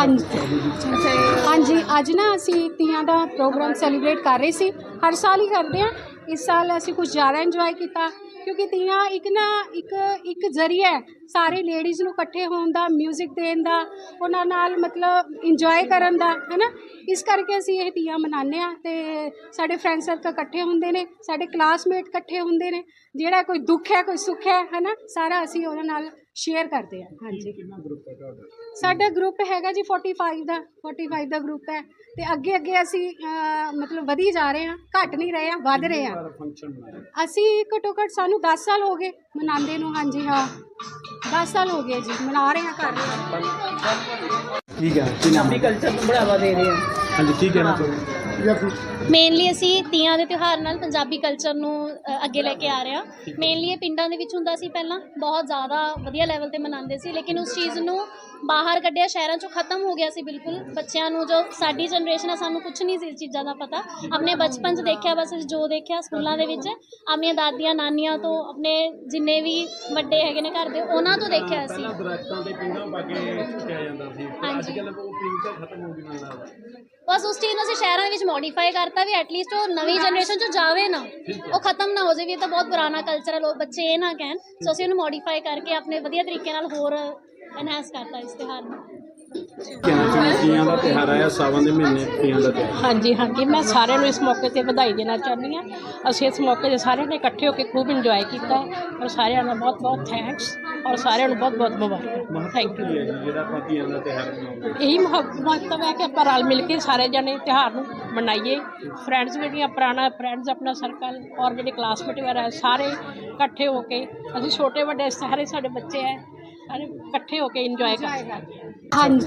ਹਾਂਜੀ। ਹਾਂਜੀ, ਅੱਜ ਨਾ ਅਸੀਂ ਤੀਆਂ ਦਾ ਪ੍ਰੋਗਰਾਮ ਸੈਲੀਬ੍ਰੇਟ ਕਰ ਰਹੇ ਸੀ। ਹਰ ਸਾਲ ਹੀ ਕਰਦੇ ਆ ਇਸ ਸਾਲ ਅਸੀਂ ਕੁਝ ਜ਼ਿਆਦਾ ਇੰਜੋਏ ਕੀਤਾ ਕਿਉਂਕਿ ਤੀਆਂ ਇੱਕ ਨਾ ਇੱਕ ਇੱਕ ਜ਼ਰੀਆ ਸਾਰੇ ਲੇਡੀਜ਼ ਨੂੰ ਇਕੱਠੇ ਹੋਣ ਦਾ 뮤직 ਦੇਣ ਦਾ ਉਹਨਾਂ ਨਾਲ ਮਤਲਬ ਇੰਜੋਏ ਕਰਨ ਦਾ ਹੈ ਨਾ ਇਸ ਕਰਕੇ ਅਸੀਂ ਇਹ ਤੀਆਂ ਮਨਾਉਂਦੇ ਆ ਤੇ ਸਾਡੇ ਫਰੈਂਡ ਸਰਕਲ ਇਕੱਠੇ ਹੁੰਦੇ ਨੇ ਸਾਡੇ ਕਲਾਸਮੇਟ ਇਕੱਠੇ ਹੁੰਦੇ ਨੇ ਜਿਹੜਾ ਕੋਈ ਦੁੱਖ ਹੈ ਕੋਈ ਸੁੱਖ ਹੈ ਹੈ ਨਾ ਸਾਰਾ ਅਸੀਂ ਉਹਨਾਂ ਨਾਲ ਸ਼ੇਅਰ ਕਰਦੇ ਆ ਹਾਂਜੀ। ਕਿੰਨਾ ਗਰੁੱਪ ਹੈ ਤੁਹਾਡਾ? ਸਾਡਾ ਗਰੁੱਪ ਹੈਗਾ ਜੀ 45 ਦਾ 45 ਦਾ ਗਰੁੱਪ ਹੈ ਤੇ ਅੱਗੇ ਅੱਗੇ ਅਸੀਂ ਅਹ, ਮਤਲਬ ਵਧੀ ਜਾ ਰਹੇ ਹਾਂ ਘਟ ਨਹੀਂ ਰਹੇ ਹਾਂ ਵੱਧ ਰਹੇ ਹਾਂ। ਮਨਾਇਆ ਅਸੀਂ ਘੱਟੋ ਘੱਟ ਸਾਨੂੰ 10 ਸਾਲ ਹੋ ਗਏ ਮਨਾਉਂਦੇ ਨੂੰ ਹਾਂਜੀ ਹਾਂ। 10 ਸਾਲ ਹੋ ਗਏ ਜੀ ਮਨਾ ਰਹੇ ਹਾਂ ਕਰ ਰਹੇ ਹਾਂ ਠੀਕ ਹੈ ਕੀ ਨਾਮ ਪੰਜਾਬੀ ਕਲਚਰ ਨੂੰ ਬੜਾਵਾ ਦੇ ਰਹੇ ਹਾਂ। ਹਾਂਜੀ ਕੀ ਮੇਨਲੀ ਅਸੀਂ ਤੀਆਂ ਦੇ ਤਿਉਹਾਰ ਨਾਲ ਪੰਜਾਬੀ ਕਲਚਰ ਨੂੰ ਅ, ਅੱਗੇ ਲੈ ਕੇ ਆ ਰਹੇ ਹਾਂ। ਮੇਨਲੀ ਇਹ ਪਿੰਡਾਂ ਦੇ ਵਿੱਚ ਹੁੰਦਾ ਸੀ ਪਹਿਲਾਂ। ਬਹੁਤ ਜ਼ਿਆਦਾ ਵਧੀਆ ਲੈਵਲ ਤੇ ਮਨਾਉਂਦੇ ਸੀ ਲੇਕਿਨ ਉਸ ਚੀਜ਼ ਨੂੰ ਬਾਹਰ ਕੱਢਿਆ ਸ਼ਹਿਰਾਂ ਚੋਂ ਖਤਮ ਹੋ ਗਿਆ ਸੀ ਬਿਲਕੁਲ। ਬੱਚਿਆਂ ਨੂੰ ਜੋ ਸਾਡੀ ਜਨਰੇਸ਼ਨ ਆ ਸਾਨੂੰ ਕੁਝ ਨਹੀਂ ਸੀ ਇਸ ਚੀਜ਼ਾਂ ਦਾ ਪਤਾ। ਆਪਣੇ ਬਚਪਨ 'ਚ ਦੇਖਿਆ ਬਸ ਜੋ ਦੇਖਿਆ ਸਕੂਲਾਂ ਦੇ ਵਿੱਚ ਆਪਣੀਆਂ ਦਾਦੀਆਂ ਨਾਨੀਆਂ ਤੋਂ ਆਪਣੇ ਜਿੰਨੇ ਵੀ ਵੱਡੇ ਹੈਗੇ ਨੇ ਘਰ ਦੇ ਉਹਨਾਂ ਤੋਂ ਦੇਖਿਆ ਅਸੀਂ। ਪਹਿਲਾਂ ਦਰਖਤਾਂ ਤੇ ਪਿੰਡਾਂ ਪਾ ਕੇ ਸੁੱਟਿਆ ਜਾਂਦਾ ਸੀ। ਅੱਜ ਹਾਂਜੀ। ਉਹ ਪਿੰਡ ਤਾਂ ਖਤਮ ਹੋ ਗਈ ਮੈਨੂੰ ਲੱਗਦਾ ਬਸ ਉਸ ਚੀਜ਼ ਨੂੰ ਅਸੀਂ ਸ਼ਹਿਰਾਂ ਦੇ ਵਿੱਚ ਮੋਡੀਫਾਈ ਕਰਤਾ ਵੀ ਐਟਲੀਸਟ ਉਹ ਨਵੀਂ ਜਨਰੇਸ਼ਨ ਚ ਜਾਵੇ ਨਾ ਉਹ ਖਤਮ ਨਾ ਹੋ ਜਾਵੇ ਇਹ ਤਾਂ ਬਹੁਤ ਪੁਰਾਣਾ ਕਲਚਰ ਹੈ ਲੋਕ ਬੱਚੇ ਇਹ ਨਾ ਕਹਿਣ। ਸੋ ਅਸੀਂ ਉਹਨੂੰ ਮੋਡੀਫਾਈ ਕਰਕੇ ਆਪਣੇ ਵਧੀਆ ਤਰੀਕੇ ਨਾਲ ਹੋਰ ਐਨਹਾਂਸ ਕਰਤਾ ਇਸ ਤਿਉਹਾਰ ਨੂੰ। ਕਹਿਣਾ ਚਾਹੁੰਦੇ ਤੀਆਂ ਦਾ ਤਿਉਹਾਰ ਆਇਆ ਸਾਵਨ ਦੇ ਮਹੀਨੇ ਤੀਆਂ ਦਾ ਤਿਉਹਾਰ। ਹਾਂਜੀ ਹਾਂਜੀ ਮੈਂ ਸਾਰਿਆਂ ਨੂੰ ਇਸ ਮੌਕੇ ਤੇ ਵਧਾਈ ਦੇਣਾ ਚਾਹੁੰਦੀ ਹਾਂ। ਅਸੀਂ ਇਸ ਮੌਕੇ ਤੇ ਸਾਰਿਆਂ ਨੇ ਇਕੱਠੇ ਹੋ ਕੇ ਖੂਬ ਇੰਜੋਏ ਕੀਤਾ ਔਰ ਸਾਰਿਆਂ ਦਾ ਬਹੁਤ ਬਹੁਤ ਥੈਂਕਸ ਔਰ ਸਾਰਿਆਂ ਨੂੰ ਬਹੁਤ ਬਹੁਤ ਮੁਬਾਰਕਾਂ। ਥੈਂਕ ਯੂ ਜਿਹੜਾ ਆਪਾਂ ਤੀਆਂ ਦਾ ਤਿਉਹਾਰ ਮਨਾਉਂਦੇ ਇਹੀ ਮਹ- ਮਹੱਤਵ ਹੈ ਕਿ ਆਪਾਂ ਰਲ ਮਿਲ ਕੇ ਸਾਰੇ ਜਣੇ ਤਿਉਹਾਰ ਨੂੰ ਮਨਾਈਏ। ਫਰੈਂਡਸ ਜਿਹੜੀਆਂ ਪੁਰਾਣਾ ਫਰੈਂਡਸ ਆਪਣਾ ਸਰਕਲ ਔਰ ਜਿਹੜੇ ਕਲਾਸਮੇਟ ਵਗੈਰਾ ਸਾਰੇ ਇਕੱਠੇ ਹੋ ਕੇ ਅਸੀਂ ਛੋਟੇ ਵੱਡੇ ਸਾਰੇ ਸਾਡੇ ਬੱਚੇ ਹੈ ਸਾਰੇ ਇਕੱਠੇ ਹੋ ਕੇ ਇੰਜੋਏ ਕਰਦੇ ਹਾਂ। ਹਾਂਜੀ।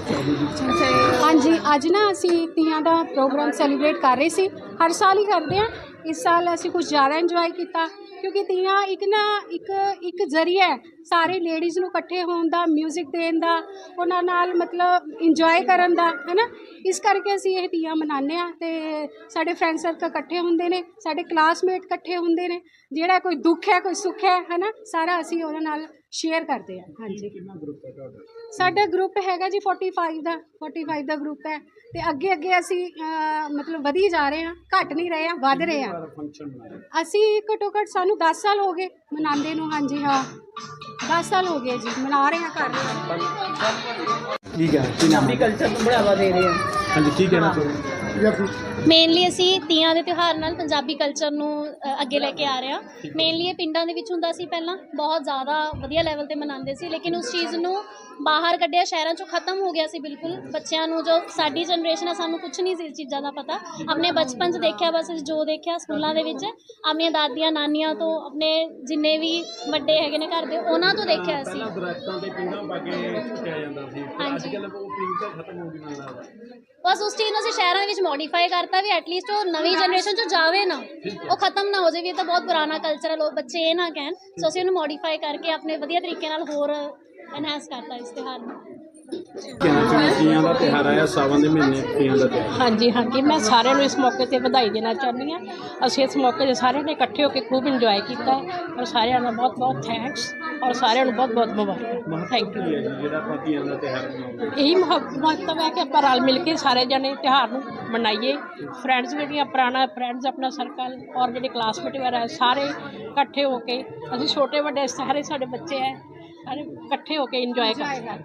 ਹਾਂਜੀ, ਅੱਜ ਨਾ ਅਸੀਂ ਤੀਆਂ ਦਾ ਪ੍ਰੋਗਰਾਮ ਸੈਲੀਬ੍ਰੇਟ ਕਰ ਰਹੇ ਸੀ। ਹਰ ਸਾਲ ਹੀ ਕਰਦੇ ਆ ਇਸ ਸਾਲ ਅਸੀਂ ਕੁਝ ਜ਼ਿਆਦਾ ਇੰਜੋਏ ਕੀਤਾ, ਕਿਉਂਕਿ ਤੀਆਂ ਇੱਕ ਨਾ ਇੱਕ ਇੱਕ ਜ਼ਰੀਆ ਹੈ। ਸਾਰੇ ਲੇਡੀਜ਼ ਨੂੰ ਇਕੱਠੇ ਹੋਣ ਦਾ 뮤직 ਦੇਣ ਦਾ, ਉਹਨਾਂ ਨਾਲ ਮਤਲਬ ਇੰਜੋਏ ਕਰਨ ਦਾ ਹੈ ਨਾ ਇਸ ਕਰਕੇ ਅਸੀਂ ਇਹ ਤੀਆਂ ਮਨਾਉਂਦੇ ਆ ਤੇ ਸਾਡੇ ਫਰੈਂਡ ਸਰਕਲ ਇਕੱਠੇ ਹੁੰਦੇ ਨੇ, ਸਾਡੇ ਕਲਾਸਮੇਟ ਇਕੱਠੇ ਹੁੰਦੇ ਨੇ। ਜਿਹੜਾ ਕੋਈ ਦੁੱਖ ਹੈ, ਕੋਈ ਸੁੱਖ ਹੈ ਹੈ ਨਾ ਸਾਰਾ ਅਸੀਂ ਉਹਨਾਂ ਨਾਲ ਸ਼ੇਅਰ ਕਰਦੇ ਆ ਹਾਂਜੀ। ਕਿੰਨਾ ਗਰੁੱਪ ਹੈ ਤੁਹਾਡਾ? ਸਾਡਾ ਗਰੁੱਪ ਹੈਗਾ ਜੀ 45 ਦਾ 45 ਦਾ ਗਰੁੱਪ ਹੈ। ਤੇ ਅੱਗੇ ਅੱਗੇ ਅਸੀਂ ਅਹ, ਮਤਲਬ ਵਧੀ ਜਾ ਰਹੇ ਹਾਂ ਘਟ ਨਹੀਂ ਰਹੇ ਹਾਂ ਵੱਧ ਰਹੇ ਹਾਂ। ਫੰਕਸ਼ਨ ਮਨਾਇਆ ਅਸੀਂ ਘੱਟੋ ਘੱਟ ਸਾਨੂੰ 10 ਸਾਲ ਹੋ ਗਏ ਮਨਾਉਂਦੇ ਨੂੰ ਹਾਂਜੀ ਹਾਂ। 10 ਸਾਲ ਹੋ ਗਏ ਜੀ ਮਨਾ ਰਹੇ ਹਾਂ ਕਰ ਰਹੇ ਹਾਂ। ਠੀਕ ਹੈ ਕੀ ਨਾਮ ਕਲਚਰ ਨੂੰ ਬੜਾਵਾ ਦੇ ਰਹੇ ਹਾਂ ਹਾਂਜੀ ਕੀ ਕਹਿਣਾ ਚਾਹੁੰਦੇ ਮੇਨਲੀ ਅਸੀਂ ਤੀਆਂ ਦੇ ਤਿਉਹਾਰ ਨਾਲ ਪੰਜਾਬੀ ਕਲਚਰ ਨੂੰ ਅ, ਅੱਗੇ ਲੈ ਕੇ ਆ ਰਹੇ ਹਾਂ। ਮੇਨਲੀ ਇਹ ਪਿੰਡਾਂ ਦੇ ਵਿੱਚ ਹੁੰਦਾ ਸੀ ਪਹਿਲਾਂ ਬਹੁਤ ਜ਼ਿਆਦਾ ਵਧੀਆ ਲੈਵਲ ਤੇ ਮਨਾਉਂਦੇ ਸੀ ਲੇਕਿਨ ਉਸ ਚੀਜ਼ ਨੂੰ ਬਾਹਰ ਕੱਢਿਆ ਸ਼ਹਿਰਾਂ ਚੋਂ ਖਤਮ ਹੋ ਗਿਆ ਸੀ ਬਿਲਕੁਲ। ਬੱਚਿਆਂ ਨੂੰ ਜੋ ਸਾਡੀ ਜਨਰੇਸ਼ਨ ਆ ਸਾਨੂੰ ਕੁਝ ਨਹੀਂ ਸੀ ਇਸ ਚੀਜ਼ਾਂ ਦਾ ਪਤਾ। ਆਪਣੇ ਬਚਪਨ 'ਚ ਦੇਖਿਆ ਬਸ ਜੋ ਦੇਖਿਆ ਸਕੂਲਾਂ ਦੇ ਵਿੱਚ ਆਪਣੀਆਂ ਦਾਦੀਆਂ ਨਾਨੀਆਂ ਤੋਂ ਆਪਣੇ ਜਿੰਨੇ ਵੀ ਵੱਡੇ ਹੈਗੇ ਨੇ ਘਰ ਦੇ ਉਹਨਾਂ ਤੋਂ ਦੇਖਿਆ ਅਸੀਂ। ਪਹਿਲਾਂ ਦਰਖਤਾਂ ਤੇ ਪਿੰਡਾਂ ਪਾ ਕੇ ਸੁੱਟਿਆ ਜਾਂਦਾ ਸੀ। ਤੇ ਅੱਜ ਹਾਂਜੀ। ਕੱਲ੍ਹ ਉਹ ਪਿੰਡ ਤਾਂ ਖਤਮ ਹੋ ਗਈ ਮੈਨੂੰ ਲੱਗਦਾ। ਬਸ ਉਸ ਚੀਜ਼ ਨੂੰ ਅਸੀਂ ਸ਼ਹਿਰਾਂ ਵਿੱਚ ਮੋਡੀਫਾਈ ਕਰਤਾ ਵੀ ਐਟਲੀਸਟ ਉਹ ਨਵੀਂ ਜਨਰੇਸ਼ਨ ਚ ਜਾਵੇ ਨਾ ਉਹ ਖਤਮ ਨਾ ਹੋ ਜਾਵੇ ਇਹ ਤਾਂ ਬਹੁਤ ਪੁਰਾਣਾ ਕਲਚਰ ਹੈ ਲੋਕ ਬੱਚੇ ਇਹ ਨਾ ਕਹਿਣ। ਸੋ ਅਸੀਂ ਉਹਨੂੰ ਮੋਡੀਫਾਈ ਕਰਕੇ ਆਪਣੇ ਵਧੀਆ ਤਰੀਕੇ ਨਾਲ ਹੋਰ ਐਨਹਾਂਸ ਕਰਤਾ ਇਸ ਤਿਉਹਾਰ ਨੂੰ। ਕਹਿਣਾ ਚਾਹੁੰਦੇ ਤੀਆਂ ਦਾ ਤਿਉਹਾਰ ਆਇਆ? ਸਾਵਨ ਦੇ ਮਹੀਨੇ ਤੀਆਂ ਦਾ ਤਿਉਹਾਰ। ਹਾਂਜੀ ਹਾਂਜੀ। ਮੈਂ ਸਾਰਿਆਂ ਨੂੰ ਇਸ ਮੌਕੇ ਤੇ ਵਧਾਈ ਦੇਣਾ ਚਾਹੁੰਦੀ ਹਾਂ। ਅਸੀਂ ਇਸ ਮੌਕੇ ਤੇ ਸਾਰਿਆਂ ਨੇ ਇਕੱਠੇ ਹੋ ਕੇ ਖੂਬ ਇੰਜੋਏ ਕੀਤਾ ਔਰ ਸਾਰਿਆਂ ਦਾ ਬਹੁਤ ਬਹੁਤ ਥੈਂਕਸ ਔਰ ਸਾਰਿਆਂ ਨੂੰ ਬਹੁਤ ਬਹੁਤ ਮੁਬਾਰਕਾਂ। ਥੈਂਕ ਯੂ ਜਿਹੜਾ ਆਪਾਂ ਤੀਆਂ ਦਾ ਮਨਾਉਂਦੇ ਇਹੀ ਮਹ- ਮਹੱਤਵ ਹੈ ਕਿ ਆਪਾਂ ਰਲ ਮਿਲ ਕੇ ਸਾਰੇ ਜਣੇ ਤਿਉਹਾਰ ਨੂੰ ਮਨਾਈਏ। ਫਰੈਂਡਸ ਜਿਹੜੀਆਂ ਪੁਰਾਣਾ ਫਰੈਂਡਸ ਆਪਣਾ ਸਰਕਲ ਔਰ ਜਿਹੜੇ ਕਲਾਸਮੇਟ ਵਗੈਰਾ ਸਾਰੇ ਇਕੱਠੇ ਹੋ ਕੇ ਅਸੀਂ ਛੋਟੇ ਵੱਡੇ ਸਾਰੇ ਸਾਡੇ ਬੱਚੇ ਹੈ ਸਾਰੇ ਇਕੱਠੇ ਹੋ ਕੇ ਇੰਜੋਏ ਕਰਦੇ ਹਾਂ।